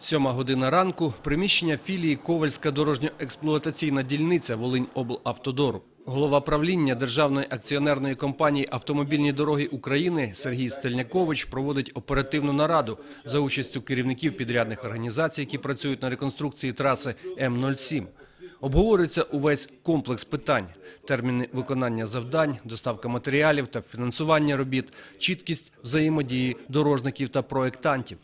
Сьома година ранку. Приміщення філії Ковальська дорожньо-експлуатаційна дільниця Волинь-облавтодору. Голова правління Державної акціонерної компанії «Автомобільні дороги України» Сергій Стельнякович проводить оперативну нараду за участю керівників підрядних організацій, які працюють на реконструкції траси М-07. Обговорюється увесь комплекс питань: терміни виконання завдань, доставка матеріалів та фінансування робіт, чіткість взаємодії дорожників та проєктантів.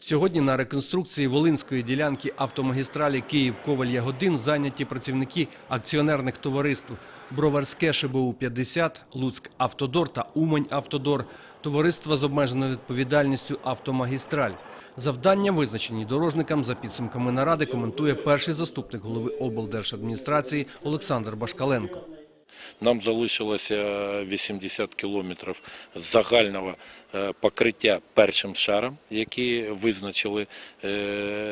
Сьогодні на реконструкції Волинської ділянки автомагістралі Київ-Коваль-Ягодин зайняті працівники акціонерних товариств Броварське ШБУ-50, Луцьк Автодор та Умань Автодор, товариства з обмеженою відповідальністю Автомагістраль. Завдання визначені дорожникам за підсумками наради коментує перший заступник голови облдержадміністрації Олександр Башкаленко. Нам залишилося 80 кілометрів загального е, покриття першим шаром, які визначили е,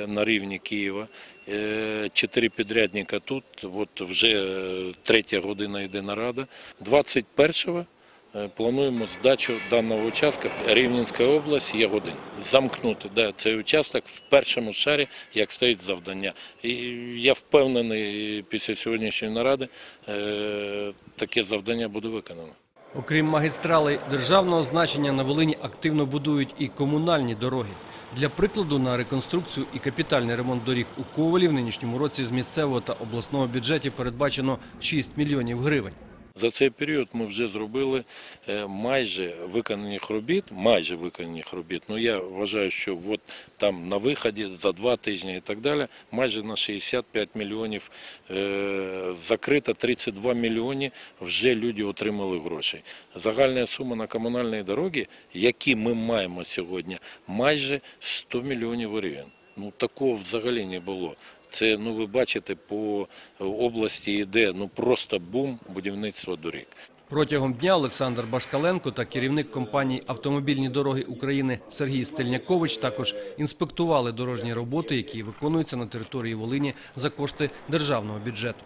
на рівні Києва. Е, Чотири підрядника тут, от вже е, третя година йде нарада. 21-го е, плануємо здачу даного участка Рівненська область, Ягодин. Замкнути да, цей участок в першому шарі, як стоїть завдання. І я впевнений, після сьогоднішньої наради е, таке завдання буде виконано. Окрім магістралей державного значення на Волині активно будують і комунальні дороги. Для прикладу на реконструкцію і капітальний ремонт доріг у Ковалі в нинішньому році з місцевого та обласного бюджетів передбачено 6 мільйонів гривень. За цей період ми вже зробили е, майже виконаних робіт, майже виконаних робіт. Ну я вважаю, що от там на виході за два тижні і так далі, майже на 65 мільйонів е, закрито 32 мільйони вже люди отримали грошей. Загальна сума на комунальні дороги, які ми маємо сьогодні, майже 100 мільйонів гривень. Ну такого взагалі не було. Це ну ви бачите по області йде ну просто бум будівництва доріг. Протягом дня Олександр Башкаленко та керівник компанії «Автомобільні дороги України» Сергій Стельнякович також інспектували дорожні роботи, які виконуються на території Волині за кошти державного бюджету.